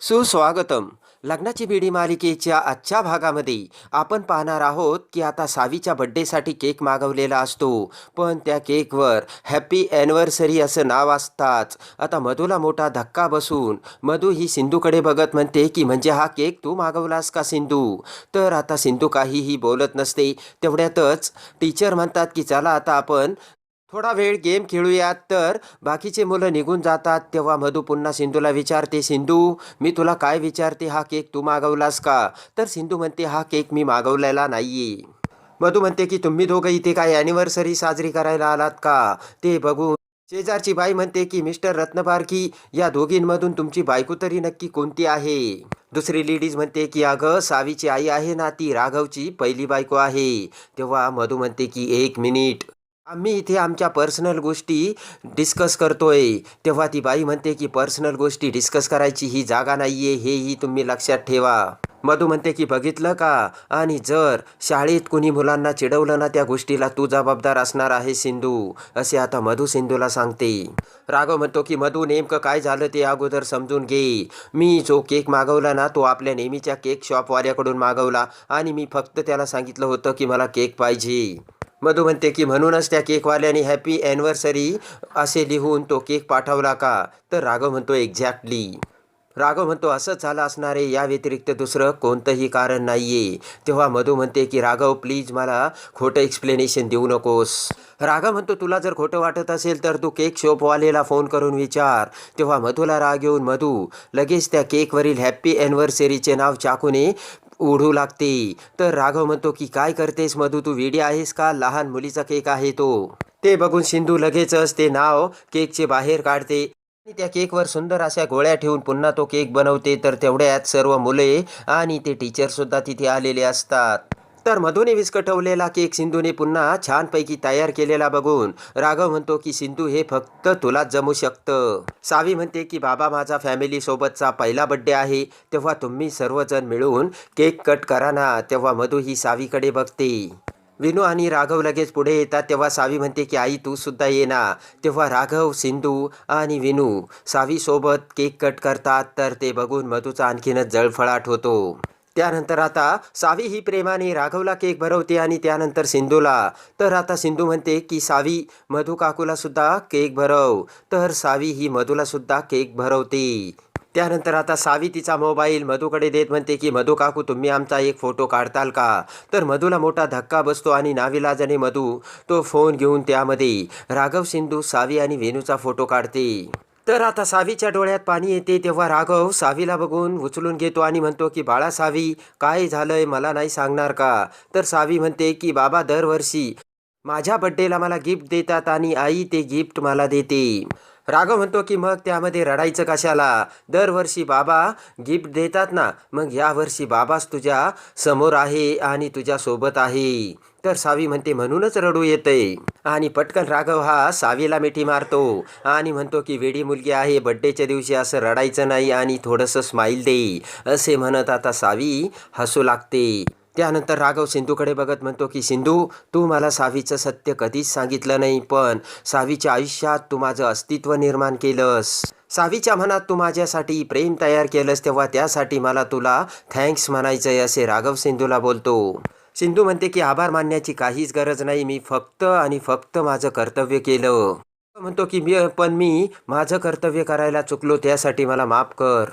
सुस्वागतम. लग्नाची बिडी मालिकेच्या आजच्या भागामध्ये आपण पाहणार आहोत की आता सावीच्या बड्डेसाठी केक मागवलेला असतो. पण त्या केकवर हॅपी ॲनिव्हर्सरी असं नाव असताच. आता मधूला मोठा धक्का बसून मधू ही सिंधूकडे बघत म्हणते की म्हणजे हा केक तू मागवलास का सिंधू? तर आता सिंधू काहीही बोलत नसते. तेवढ्यातच टीचर म्हणतात की चला आता आपण थोडा वेळ गेम खेळूयात तर बाकीचे मुलं निघून जातात. तेव्हा मधू पुन्हा सिंधूला विचारते सिंधू मी तुला काय विचारते? हा केक तू मागवलास का? तर सिंधू म्हणते हा केक मी मागवलेला नाही मधू म्हणते की तुम्ही दोघं इथे काय ॲनिव्हर्सरी साजरी करायला आलात का? ते बघून शेजारची बाई म्हणते की मिस्टर रत्नपारखी या दोघींमधून तुमची बायको तरी नक्की कोणती आहे? दुसरी लेडीज म्हणते की अगं सावीची आई आहे ना ती राघवची पहिली बायको आहे. तेव्हा मधू म्हणते की एक मिनिट. आम्ही इथे आमच्या पर्सनल गोष्टी डिस्कस करतोय. तेव्हा ती बाई म्हणते की पर्सनल गोष्टी डिस्कस करायची ही जागा नाही आहे हेही तुम्ही लक्षात ठेवा. मधू म्हणते की बघितलं का? आणि जर शाळेत कुणी मुलांना चिडवलं ना त्या गोष्टीला तू जबाबदार असणार आहे सिंधू असे आता मधू सिंधूला सांगते. राघव म्हणतो की मधू नेमकं काय झालं ते अगोदर समजून घे. मी जो केक मागवला ना तो आपल्या नेहमीच्या केक शॉपवाल्याकडून मागवला आणि मी फक्त त्याला सांगितलं होतं की मला केक पाहिजे. मधू म्हणते की म्हणूनच त्या केकवाल्याने हॅपी ॲनिव्हर्सरी असे लिहून तो केक पाठवला का? तर राघव म्हणतो एक्झॅक्टली. राघव म्हणतो असंच झालं असणार आहे या व्यतिरिक्त दुसरं कोणतंही कारण नाही आहे तेव्हा मधू म्हणते की राघव प्लीज मला खोटं एक्सप्लेनेशन देऊ नकोस. राघव म्हणतो तुला जर खोटं वाटत असेल तर तू केक शॉपवालेला फोन करून विचार. तेव्हा मधूला राग येऊन मधू लगेच त्या केकवरील हॅप्पी ॲनिव्हर्सरीचे नाव चाकूने ओढू लागते. तर राघव म्हणतो की काय करतेस मधू? तू वेडी आहेस का? लहान मुलीचा केक आहे तो. ते बघून सिंधू लगेचच ते नाव केकचे बाहेर काढते. आणि त्या केकवर सुंदर अशा गोळ्या ठेवून पुन्हा तो केक बनवते. तर तेवढ्यात सर्व मुले आणि ते टीचरसुद्धा तिथे आलेले असतात. तर मधूने विस्कटवलेला केक सिंधूने पुन्हा छानपैकी तयार केलेला बघून राघव म्हणतो की सिंधू हे फक्त तुलाच जमू शकतं. सावी म्हणते की बाबा माझा फॅमिली सोबतचा पहिला बड्डे आहे. तेव्हा तुम्ही सर्वजण मिळून केक कट करा ना. तेव्हा मधू ही सावीकडे बघते. विनू आणि राघव लगेच पुढे येतात. तेव्हा सावी म्हणते की आई तू सुद्धा ये ना. तेव्हा राघव सिंधू आणि विनू सावीसोबत केक कट करतात. तर ते बघून मधूचा आणखीनच जळफळाट होतो. त्यानंतर आता सावी ही प्रेमाने राघवला केक भरवते आणि त्यानंतर सिंधूला. तर आता सिंधू म्हणते की सावी मधू काकूला सुद्धा केक भरव. तर सावी ही मधूला सुद्धा केक भरवते. त्यानंतर आता सावी तिचा मोबाईल मधूकडे देत म्हणते की मधू काकू तुम्ही आमचा एक फोटो काढताल का? तर मधूला मोठा धक्का बसतो आणि नाविलाजाने मधू तो फोन घेऊन त्यामध्ये राघव सिंधू सावी आणि वेणूचा फोटो काढते. तर आता सावीच्या डोळ्यात पाणी येते तेव्हा राघव सावीला बघून उचलून घेतो आणि म्हणतो की बाळा सावी काय झालंय मला नाही सांगणार का? तर सावी म्हणते की बाबा दरवर्षी माझ्या बड्डेला मला गिफ्ट देतात आणि आई ते गिफ्ट मला देते. राघव म्हणतो की मग त्यामध्ये रडायचं कशाला? दरवर्षी बाबा गिफ्ट देतात ना मग यावर्षी बाबाच तुझ्या समोर आहे आणि तुझ्यासोबत आहे. तर सावी म्हणते म्हणूनच रडू येते. आणि पटकन राघव हा सावीला मिठी मारतो आणि म्हणतो की वेडी मुलगी आहे बड्डेच्या दिवशी असं रडायचं नाही आणि थोडंसं स्माईल दे असे म्हणत आता सावी हसू लागते. त्यानंतर राघव सिंधूकडे बघत म्हणतो की सिंधू तू मला सावीचं सत्य कधीच सांगितलं नाही पण सावीच्या आयुष्यात तू माझं अस्तित्व निर्माण केलंस. सावीच्या मनात तू माझ्यासाठी प्रेम तयार केलंस तेव्हा त्यासाठी मला तुला थँक्स म्हणायचंय असे राघव सिंधूला बोलतो. सिंधू म्हणते की आभार मानण्याची काहीच गरज नाही. मी फक्त आणि फक्त माझं कर्तव्य केलं. म्हणतो की मी पण मी माझं कर्तव्य करायला चुकलो त्यासाठी मला माफ कर.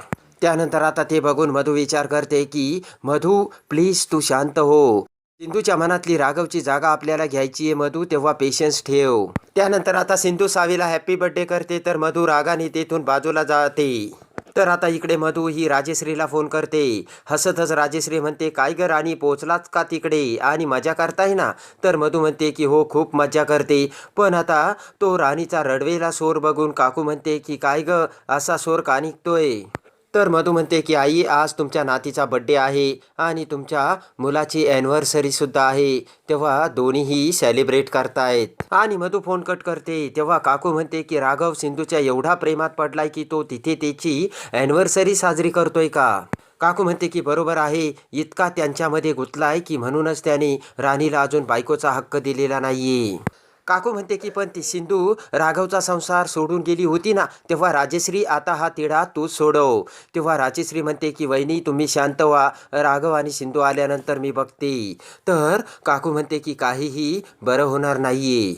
त्यानंतर आता ते बघून मधू विचार करते की मधू प्लीज तू शांत हो. सिंधूच्या मनातली राघवची जागा आपल्याला घ्यायची आहे मधू तेव्हा पेशन्स ठेव. त्यानंतर आता सिंधू सावीला हॅपी बर्थडे करते तर मधू रागाने तेथून बाजूला जाते. तर आता इकडे मधू ही राजेश्रीला फोन करते. हसतच राजेश्री म्हणते काय गर राणी पोचलाच का तिकडे? आणि मजा करताय ना? तर मधू म्हणते की हो खूप मजा करते. पण आता तो राणीचा रडवेला सोर बघून काकू म्हणते की काय ग असा सोर का निघतोय? तर मधू म्हणते की आई आज तुमच्या नातीचा बड्डे आहे आणि तुमच्या मुलाची ॲनिव्हर्सरीसुद्धा आहे. तेव्हा दोन्हीही सेलिब्रेट करतायत. आणि मधू फोन कट करते. तेव्हा काकू म्हणते की राघव सिंधूच्या एवढा प्रेमात पडलाय की तो तिथे त्याची ॲनिव्हर्सरी साजरी करतोय का? काकू म्हणते की बरोबर आहे. इतका त्यांच्यामध्ये गुंतलाय की म्हणूनच त्याने राणीला अजून बायकोचा हक्क दिलेला नाहीये. काकू म्हणते की पण ती सिंधू राघवचा संसार सोडून गेली होती ना तेव्हा राजश्री आता हा तिढा तू सोडव. तेव्हा राजश्री म्हणते की वहिनी तुम्ही शांत व्हा. राघव आणि सिंधू आल्यानंतर मी बघते. तर काकू म्हणते की काहीही बरं होणार नाहीये.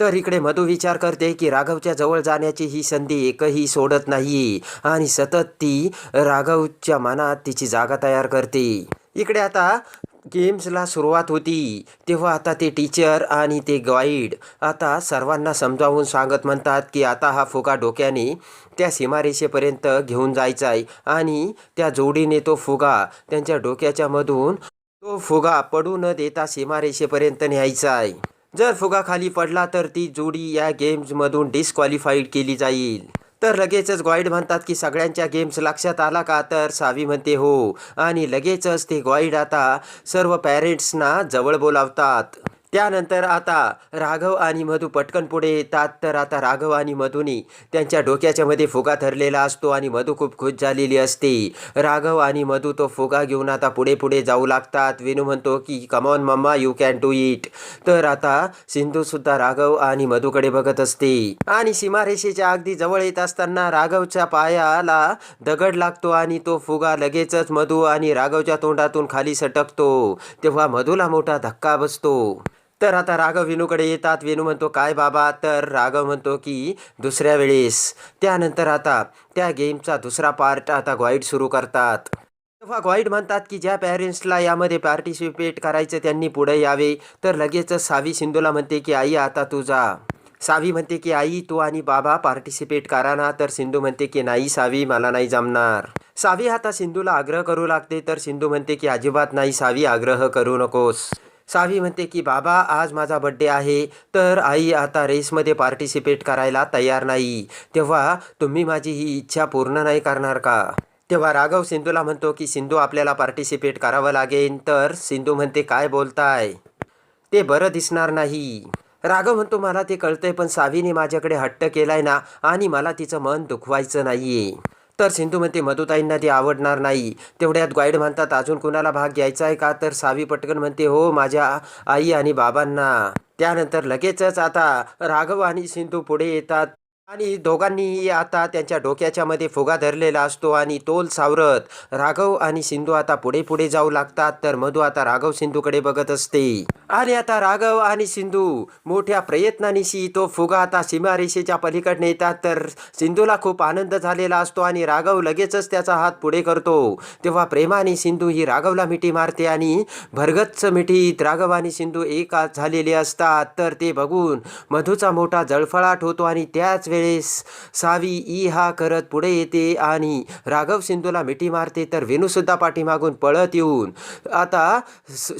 तर इकडे मधू विचार करते की राघवच्या जवळ जाण्याची ही संधी एकही सोडत नाही आणि सतत ती राघवच्या मनात तिची जागा तयार करते. इकडे आता गेम्सला सुरुवात होती. तेव्हा आता ते टीचर आणि ते गाईड आता सर्वांना समजावून सांगत म्हणतात की आता हा फुगा डोक्याने त्या सीमारेषेपर्यंत घेऊन जायचा आहे आणि त्या जोडीने तो फुगा त्यांच्या डोक्याच्या मधून तो फुगा पडू न देता सीमारेषेपर्यंत न्यायचा आहे जर फुगा खाली पडला तर ती जोडी या गेम्समधून डिस्क्वालिफाईड केली जाईल. तर लगेचच गॉईड म्हणतात की सगळ्यांच्या गेम्स लक्षात आला का? तर सावी म्हणते हो. आणि लगेचच ते गॉईड आता सर्व पॅरेंट्सना जवळ बोलावतात. त्यानंतर आता राघव आणि मधू पटकन पुढे येतात. तर आता राघव आणि मधूनी त्यांच्या डोक्याच्या मध्ये फुगा धरलेला असतो आणि मधू खूप खुश झालेली असते. राघव आणि मधू तो फुगा घेऊन आता पुढे पुढे जाऊ लागतात. विनू म्हणतो की come on mamma you can do it तर आता सिंधू सुद्धा राघव आणि मधूकडे बघत असते. आणि सीमारेषेच्या अगदी जवळ येत असताना राघवच्या पायाला दगड लागतो आणि तो फुगा लगेचच मधू आणि राघवच्या तोंडातून खाली सटकतो. तेव्हा मधूला मोठा धक्का बसतो. तर आता राघव वेणूकडे येतात. वेणू म्हणतो काय बाबा? तर राघव म्हणतो की दुसऱ्या वेळेस. त्यानंतर आता त्या गेमचा दुसरा पार्ट आता ग्वाईट सुरू करतात. तेव्हा ग्वाईट म्हणतात की ज्या पॅरेंट्सला यामध्ये पार्टिसिपेट करायचं त्यांनी पुढे यावे. तर लगेचच सावी सिंधूला म्हणते की आई आता तू जा. सावी म्हणते की आई तू आणि बाबा पार्टिसिपेट करा ना. तर सिंधू म्हणते की नाही सावी मला नाही जमणार. सावी आता सिंधूला आग्रह करू लागते. तर सिंधू म्हणते की अजिबात नाही सावी आग्रह करू नकोस. सावी म्हणते की बाबा आज माझा बड्डे आहे तर आई आता रेसमध्ये पार्टिसिपेट करायला तयार नाही. तेव्हा तुम्ही माझी ही इच्छा पूर्ण नाही करणार का? तेव्हा राघव सिंधूला म्हणतो की सिंधू आपल्याला पार्टिसिपेट करावं लागेल. तर सिंधू म्हणते काय बोलताय? ते बरं दिसणार नाही. राघव म्हणतो मला ते कळतंय पण सावीने माझ्याकडे हट्ट केलाय ना आणि मला तिचं मन दुखवायचं नाहीये. तर सिंधू म्हणते मधुताईंना ती आवडणार नाही. तेवढ्यात गाईड म्हणतात अजून कुणाला भाग घ्यायचा आहे का? तर सावी पटकन म्हणते हो माझ्या आई आणि बाबांना. त्यानंतर लगेचच आता राघव आणि सिंधू पुढे येतात. आणि दोघांनीही आता त्यांच्या डोक्याच्या मध्ये फुगा धरलेला असतो आणि तोल सावरत राघव आणि सिंधू आता पुढे पुढे जाऊ लागतात. तर मधू आता राघव सिंधूकडे बघत असते. आणि आता राघव आणि सिंधू मोठ्या प्रयत्नानिशी तो फुगा आता सीमारेषेच्या पलीकडे येतात. तर सिंधूला खूप आनंद झालेला असतो आणि राघव लगेचच त्याचा हात पुढे करतो. तेव्हा प्रेमाने सिंधू ही राघवला मिठी मारते आणि भरगच्च मिठीत राघव आणि सिंधू एकाच झालेले असतात. तर ते बघून मधूचा मोठा जळफळाट होतो आणि त्याच वेळेस सावी ई हा करत पुढे येते आणि राघव सिंधूला मिठी मारते. तर वेणूसुद्धा पाठीमागून पळत येऊन आता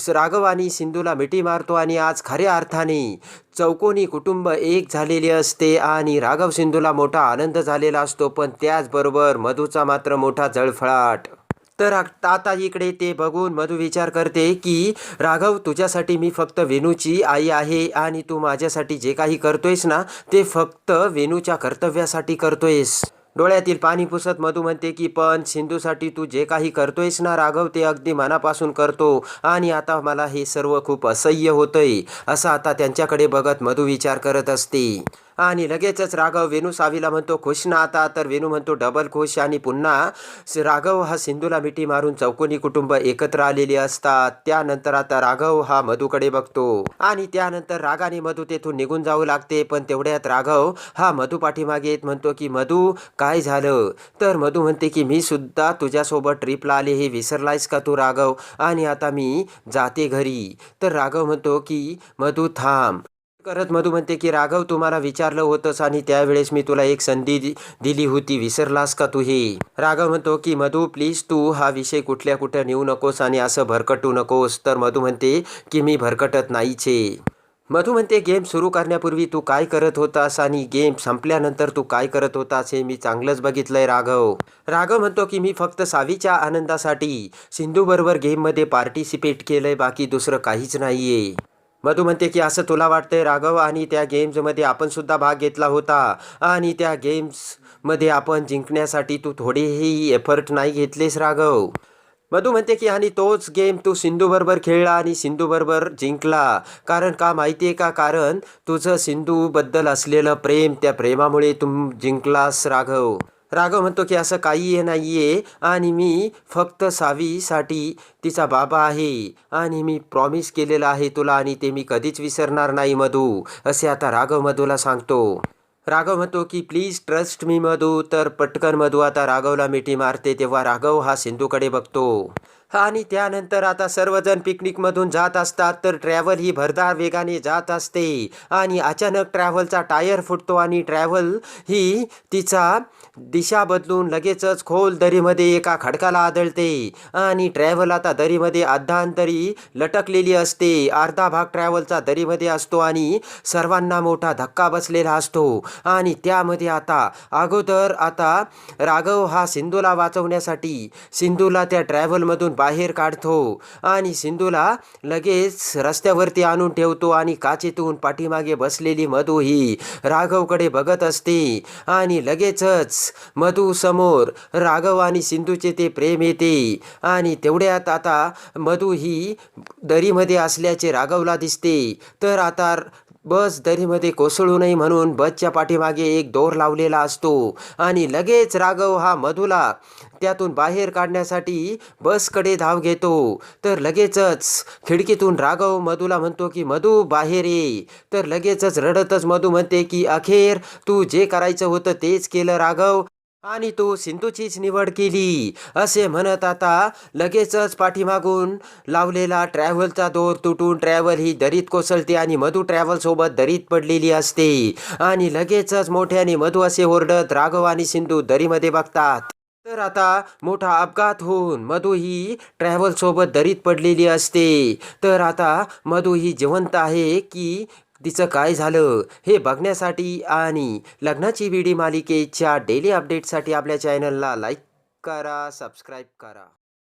राघव आणि सिंधूला मिठी मारतो आणि आज खऱ्या अर्थाने चौकोनी कुटुंब एक झालेले असते आणि राघव सिंधूला मोठा आनंद झालेला असतो पण त्याचबरोबर मधूचा मात्र मोठा जळफळाट. तर आता इकडे ते बघून मधू विचार करते की राघव तुझ्यासाठी मी फक्त वेणूची आई आहे आणि तू माझ्यासाठी जे काही करतोयस ना ते फक्त वेणूच्या कर्तव्यासाठी करतोयस. डोळ्यातील पाणी पुसत मधू म्हणते की पण सिंधूसाठी तू जे काही करतोयस ना राघव ते अगदी मनापासून करतो आणि आता मला हे सर्व खूप असह्य होतंय. असं आता त्यांच्याकडे बघत मधू विचार करत असते. आणि लगेचच राघव वेणू सावीला म्हणतो खुश ना आता. तर वेणू म्हणतो डबल खुश. आणि पुन्हा राघव हा सिंधूला मिठी मारून चौकोनी कुटुंब एकत्र आलेली असतात. त्यानंतर आता राघव हा मधूकडे बघतो. आणि त्यानंतर रागाने मधू तेथून निघून जाऊ लागते. पण तेवढ्यात राघव हा मधू पाठीमागे येत म्हणतो की मधू काय झालं? तर मधू म्हणते की मी सुद्धा तुझ्यासोबत ट्रिपला आले हे विसरलायस का तू राघव? आणि आता मी जाते घरी. तर राघव म्हणतो की मधू थांब. करत मधू म्हणते की राघव तुम्हाला विचारलं होतंस आणि त्यावेळेस मी तुला एक संधी दि- दिली होती. विसरलास का तू हे? राघव म्हणतो की मधू प्लीज तू हा विषय कुठल्या कुठं नेऊ नकोस आणि असं भरकटू नकोस. तर मधू म्हणते की मी भरकटत नाहीचे. मधू म्हणते गेम सुरू करण्यापूर्वी तू काय करत होतास आणि गेम संपल्यानंतर तू काय करत होतास हे मी चांगलंच बघितलंय राघव. राघव म्हणतो की मी फक्त सावीच्या आनंदासाठी सिंधूबरोबर गेममध्ये पार्टिसिपेट केलंय बाकी दुसरं काहीच नाहीये. मधू म्हणते की असं तुला वाटतंय राघव? आणि त्या गेम्समध्ये आपण सुद्धा भाग घेतला होता. आणि त्या गेम्समध्ये आपण जिंकण्यासाठी तू थोडेही एफर्ट नाही घेतलेस राघव. मधू म्हणते की आणि तोच गेम तू सिंधूबरोबर खेळला आणि सिंधूबरोबर जिंकला. कारण का माहिती आहे का? कारण तुझं सिंधूबद्दल असलेलं प्रेम त्या प्रेमामुळे तुम जिंकलास राघव. राघव म्हणतो की असं काही नाही आहे आणि मी फक्त सावीसाठी तिचा बाबा आहे. आणि मी प्रॉमिस केलेलं आहे तुला आणि ते मी कधीच विसरणार नाही मधू. असे आता राघव मधूला सांगतो. राघव म्हणतो की प्लीज ट्रस्ट मी मधू. तर पटकन मधू आता राघवला मिठी मारते तेव्हा राघव हा सिंधूकडे बघतो. आणि त्यानंतर आता सर्वजण पिकनिकमधून जात असतात तर ट्रॅव्हल ही भरदार वेगाने जात असते. आणि अचानक ट्रॅव्हलचा टायर फुटतो आणि ट्रॅव्हल ही तिचा दिशा बदलून लगेचच खोल दरीमध्ये एका खडकाला आदळते. आणि ट्रॅव्हल आता दरीमध्ये अर्धांतरी लटकलेली असते. अर्धा भाग ट्रॅव्हलचा दरीमध्ये असतो आणि सर्वांना मोठा धक्का बसलेला असतो. आणि त्यामध्ये आता अगोदर आता राघव हा सिंधूला वाचवण्यासाठी सिंधूला त्या ट्रॅव्हलमधून बाहेर काढतो आणि सिंधूला लगेच रस्त्यावरती आणून ठेवतो आणि काचेतून पाठीमागे बसलेली मधू ही राघवकडे बघत असते. आणि लगेचच मधू समोर राघव आणि सिंधूचे ते प्रेम येते. आणि तेवढ्यात आता मधू ही दरीमध्ये असल्याचे राघवला दिसते. तर आता बस दरीमध्ये कोसळू नये म्हणून बसच्या पाठीमागे एक दोर लावलेला असतो आणि लगेच राघव हा मधूला त्यातून बाहेर काढण्यासाठी बसकडे धाव घेतो. तर लगेचच खिडकीतून राघव मधूला म्हणतो की मधू बाहेर ये. तर लगेचच रडतच मधू म्हणते की अखेर तू जे करायचं होतं तेच केलं राघव. आणि तू सिंधूचीच निवड केली असे म्हणत आता लगेचच पाठीमागून लावलेला ट्रॅव्हलचा दोर तुटून ट्रॅव्हल ही दरीत कोसळते आणि मधू ट्रॅव्हलसोबत दरीत पडलेली असते. आणि लगेचच मोठ्याने मधू असे ओरडत राघव आणि सिंधू दरीमध्ये बघतात. तर आता मोठा अपघात होऊन मधू ही ट्रॅव्हलसोबत दरीत पडलेली असते. तर आता मधू ही जिवंत आहे की तिचं काय झालं हे बघण्यासाठी आणि लग्नाची विडी मालिकेच्या डेली अपडेटसाठी आपल्या चॅनलला लाईक करा सबस्क्राईब करा.